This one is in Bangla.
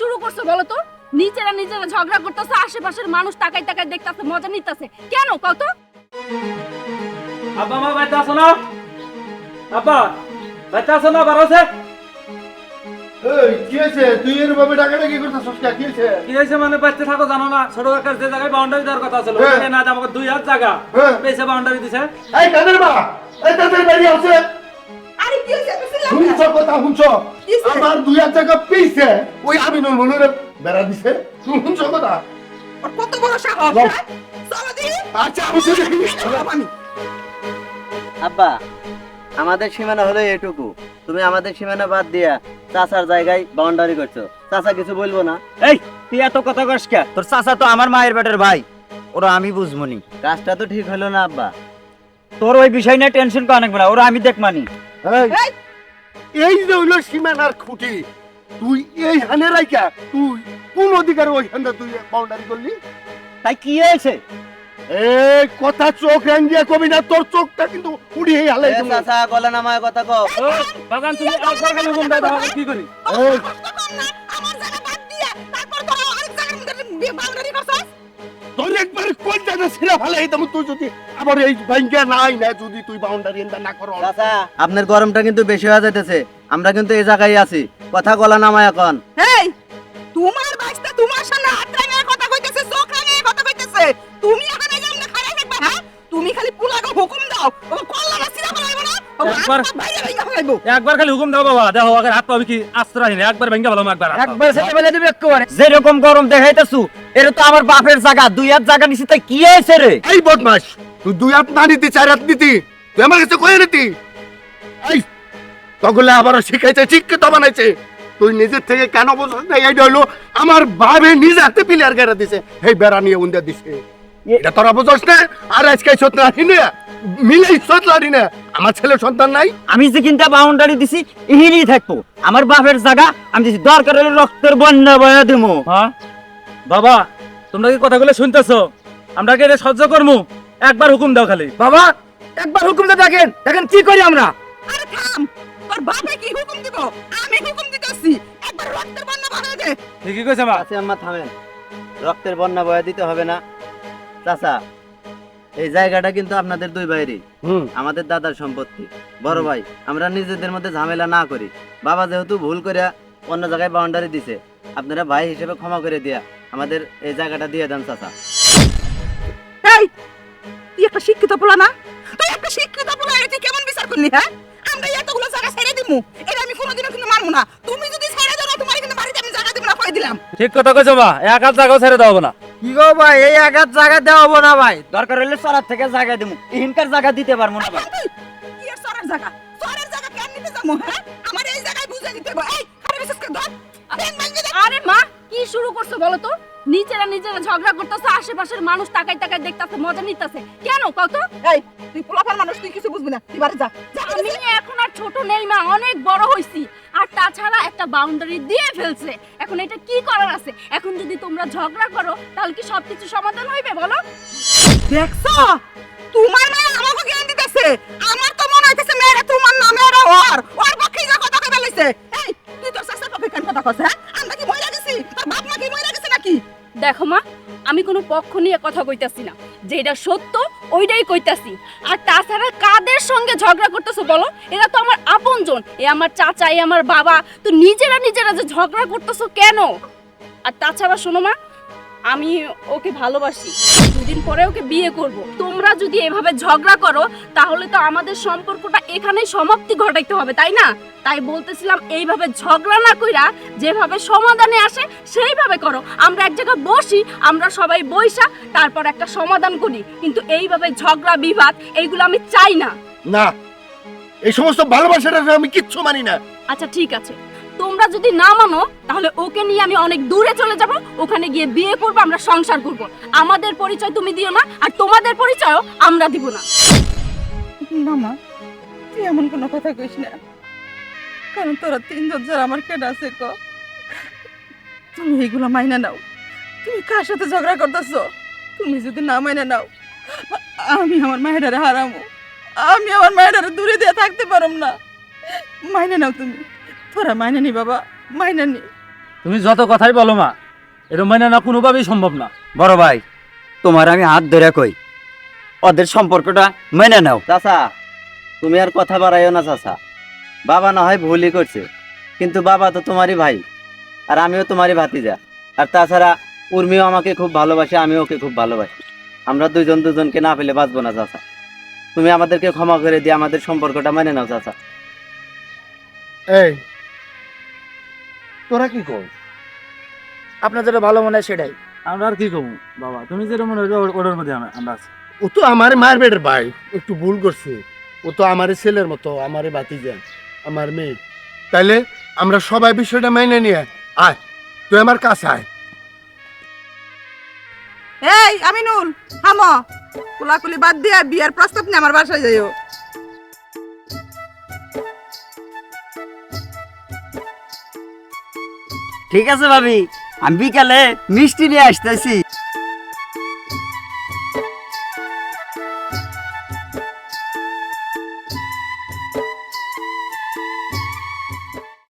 শুরু করছ বলো তো? নিজেরা নিজেরা ঝগড়া করতেছে আশেপাশের মানুষ তাকাই তাকাই দেখতেছে মজা নিতেছে। কেন কত আব্বা মা বাইতে আসো না। আব্বা বাইতে আসো না বারো আছে এই কি হয়েছে? তুই এর ভাবে টাকাটা কি করতেছিস কে কি হয়েছে? কি হয়েছে মানে বাইতে থাকো জানো না? ছোট কাকার যে জায়গায় বাউন্ডারি দেওয়ার কথা ছিল হ্যাঁ। ওখানে না আমাকে দুই হাত জায়গা। হ্যাঁ। পেছে বাউন্ডারি দিছে। এই তাদের মা! এই তাদের বাড়ি আছে। শুনছ কথা শুনছ? আমার দুই হাজার টাকা পেয়েছে ওই আমিনুল মনুরে বেড়া দিছে। শুনছ কথা? কত বড় সাহস আচ্ছা আমি শুনে আমি আব্বা আমাদের সীমানা হলো এটুকু তুমি আমাদের সীমানা বাদ দিয়া চাচার জায়গায় বাউন্ডারি করছ। চাচা কিছু বলব না? এই তুই এত কথা কস কে? তোর চাচা তো আমার মায়ের বেটার ভাই। ওরা আমি বুঝবনি কাজটা তো ঠিক হলো না আব্বা। তোর ওই বিষয় নিয়ে টেনশন করা লাগবে না ওরা আমি দেখমানি এই, এই যে হইল সীমানার খুঁটি তুই এই হানে রাইকা তুই কোন অধিকার ওই ওইখানটা তুই বাউন্ডারি করলি? তাই কি হয়েছে? এই কথা চোখ রাঙ্গিয়া কবি না তোর চোখটা কিন্তু উড়িয়ে হালাই এ দেবো। চাচা গলা নামায় কথা কও। ও বাগান তুমি একবার দাও কি করি? না আমার জায়গা বাদ দিয়ে তারপর তোরা আরেক জায়গার বাউন্ডারি করছস? তোর একবার ছিঁড়া ফেলে দিতাম তুই যদি আবার এই ব্যাংকে নাই না যদি তুই বাউন্ডারি এন্ডা না করো। চাচা আপনার গরমটা কিন্তু বেশি হয়ে যাইতেছে। আমরা কিন্তু এই জায়গায় আছি। কথা গলা নামায় এখন। এই তোমার বাসটা তোমার সামনে একবার- একবার খালি হুকুম দাও বাবা দেখো আগে হাত পাবি কি আশ্রয় নেই একবার ভেঙে ভালো একবার একবার সেটা বলে দিবি একেবারে। যেরকম গরম দেখাইতেছু এটা তো আমার বাপের জায়গা দুই হাত জায়গা নিছি তাই কি হয়েছে রে? এই বদমাস তুই দুই হাত না নিতি চার হাত নিতি। তুই আমার কাছে কয়ে নিতি। এই তখন আবার শিখাইছে শিক্ষিত বানাইছে। তুই নিজের থেকে কেন বলছিস না? এইটা হলো আমার বাবে নিজে হাতে প্লেয়ার গেড়ে দিছে এই বেড়া নিয়ে উন্দা দিছে। এটা তোরা বুঝছ না? আর আজকে সতলারি না মিলেই সতলারি না আমার ছেলে সন্তান নাই? আমি যে কিনটা বাউন্ডারি দিছি ইহিরই থাকব। আমার বাপের জায়গা আমি দিছি দরকার হলে রক্তের বন্যা বয়া দিমু হ্যাঁ বাবা তোমরা কি কথাগুলো শুনতেছো? আমরা কি এটা সহ্য করব একবার হুকুম দাও খালি। বাবা একবার হুকুম দাও দেখেন দেখেন কি করি আমরা। আরে থাম বাপে কি হুকুম দিব? আমি হুকুম দিতেছি একবার রক্তের বন্যা বানায় দে। ঠিকই কইছে মা। আছে আম্মা থামেন রক্তের বন্যা বয়া দিতে হবে না। চাচা এই জায়গাটা কিন্তু আপনাদের দুই ভাইয়েরই হুম। আমাদের দাদার সম্পত্তি। বড় ভাই আমরা নিজেদের মধ্যে ঝামেলা না করি। বাবা যেহেতু ভুল করে অন্য জায়গায় বাউন্ডারি দিছে আপনারা ভাই হিসেবে ক্ষমা করে দিয়া আমাদের এই জায়গাটা দিয়ে দেন চাচা। এই তুই একটা শিক্ষিত পোলা না? তুই একটা শিক্ষিত পোলা এটা তুই কেমন বিচার করলি হ্যাঁ? আমরা এতগুলো জায়গা ছেড়ে দিমু। এটা আমি কোনোদিনও কিন্তু মানবো না। তুমি যদি ছেড়ে দাও না তোমার কিন্তু বাড়িতে আমি জায়গা দিব না কই দিলাম? ঠিক কথা কইছো মা এক হাত জায়গাও ছেড়ে দাও না। কি গো ভাই এই এক জায়গা দেওয়া না ভাই। দরকার হলে সরার থেকে জায়গা দিমু। ইহিনকার জায়গা দিতে পারব না ভাই। কি এর সরের জায়গা? সরের জায়গা কেন নিতে যাব হ্যাঁ? আমার এই জায়গায় বুঝে দিতে হবে। এই আরে বিশেষ করে ধর। ব্যাং ভাঙিয়ে দে আরে মা কি শুরু করছ বলো তো? নিজেরা নিজেরা ঝগড়া করতেছে আশেপাশের মানুষ তাকাই তাকাই দেখতেছে মজা নিতেছে। কেন কত এই তুই পোলাপান মানুষ তুই কিছু বুঝবি না। তুই বাড়ি যা। যা আমি এখন আর ছোট নেই মা অনেক বড় হইছি। আর তাছাড়া একটা বাউন্ডারি দিয়ে ফেলছে। এখন এটা কি করার আছে? এখন যদি তোমরা ঝগড়া করো তাহলে কি সবকিছু সমাধান হইবে বলো? দেখছ? তোমার মেয়ে আমাকে জ্ঞান দিতেছে। আমার তো মনে হইতেছে মেয়েরা তোমার নামে মেয়েরা ওর। ওর পক্ষে যা কথা কইতে লইছে এই তুই তোর শাশুড়ির পক্ষে কেন কথা কইছ হ্যাঁ? আমরা কি মইরা গেছি? তোর বাপ মা কি মইরা গেছে নাকি? দেখো মা আমি কোনো পক্ষ নিয়ে কথা কইতাছি না। যেটা সত্য ওইটাই কইতাছি। আর তাছাড়া কাদের সঙ্গে ঝগড়া করতেছো বলো? এরা তো আমার আপনজন। এ আমার চাচা, এ আমার বাবা। তো নিজেরা নিজেরা যে ঝগড়া করতেছো কেন? আর তাছাড়া শোনো মা আমি ওকে ভালোবাসি। দুদিন পরে ওকে বিয়ে করব। তোমরা যদি এভাবে ঝগড়া করো তাহলে তো আমাদের সম্পর্কটা এখানেই সমাপ্তি ঘটাইতে হবে তাই না? তাই বলতেছিলাম এইভাবে ঝগড়া না কইরা যেভাবে সমাধানে আসে সেইভাবে করো। আমরা এক জায়গায় বসি আমরা সবাই বইসা তারপর একটা সমাধান করি। কিন্তু এইভাবে ঝগড়া বিবাদ এইগুলো আমি চাই না। না এই সমস্ত ভালোবাসাটা আমি কিচ্ছু মানি না। আচ্ছা ঠিক আছে। যদি না মানো, তাহলে ওকে নিয়ে আমি অনেক দূরে চলে যাব, ওখানে গিয়ে বিয়ে করব, আমরা সংসার করব। আমাদের পরিচয় তুমি দিও না, আর তোমাদের পরিচয়ও আমরা দিব না। না মা, তুই এমন কোনো কথা কইস না। কারণ তোরা তিনজন যারা আমার কেডা আছে ক, তুমি এইগুলো মাইনা নাও। তুমি কার সাথে ঝগড়া করতেছ? তুমি যদি না মাইনা নাও, আমি আমার মায়েরারে হারামো। আমি আমার মায়েরারে দূরে দিয়ে থাকতে পারম না। মাইনে নাও তুমি। তোরা মাইনে নি বাবা মাইনে নি। তুমি যত কথাই বলো মা এটা মানে না কোনোভাবেই সম্ভব না। বড় ভাই তোমার আমি হাত ধরে কই ওদের সম্পর্কটা মেনে নাও। চাচা তুমি আর কথা বাড়াইও না চাচা। বাবা না হয় ভুলই করছে কিন্তু বাবা তো তোমারই ভাই আর আমিও তোমারই ভাতিজা। আর তাছাড়া উর্মিও আমাকে খুব ভালোবাসে আমি ওকে খুব ভালোবাসি। আমরা দুজন দুজনকে না পেলে বাঁচবো না চাচা। তুমি আমাদেরকে ক্ষমা করে দিয়ে আমাদের সম্পর্কটা মেনে নাও চাচা। এই তোরা কি কর? আপনার যেটা ভালো মনে হয় সেটাই। আমরা আর কি করব? বাবা তুমি যেটা মনে হয় ওটার মধ্যে আমরা আমরা আছি। ও তো আমার মায়ের বেটের ভাই একটু ভুল করছে। ও তো আমার ছেলের মতো আমার বাতিজা আমার মেয়ে। তাইলে আমরা সবাই বিষয়টা মেনে নিয়ে আয়। তুই আমার কাছে আয়। এই আমিনুল হামো কুলাকুলি বাদ দিয়া বিয়ার প্রস্তাব নিয়ে আমার বাসায় যাইও। ঠিক আছে ভাবি আমি বিকালে মিষ্টি নিয়ে আসতেছি।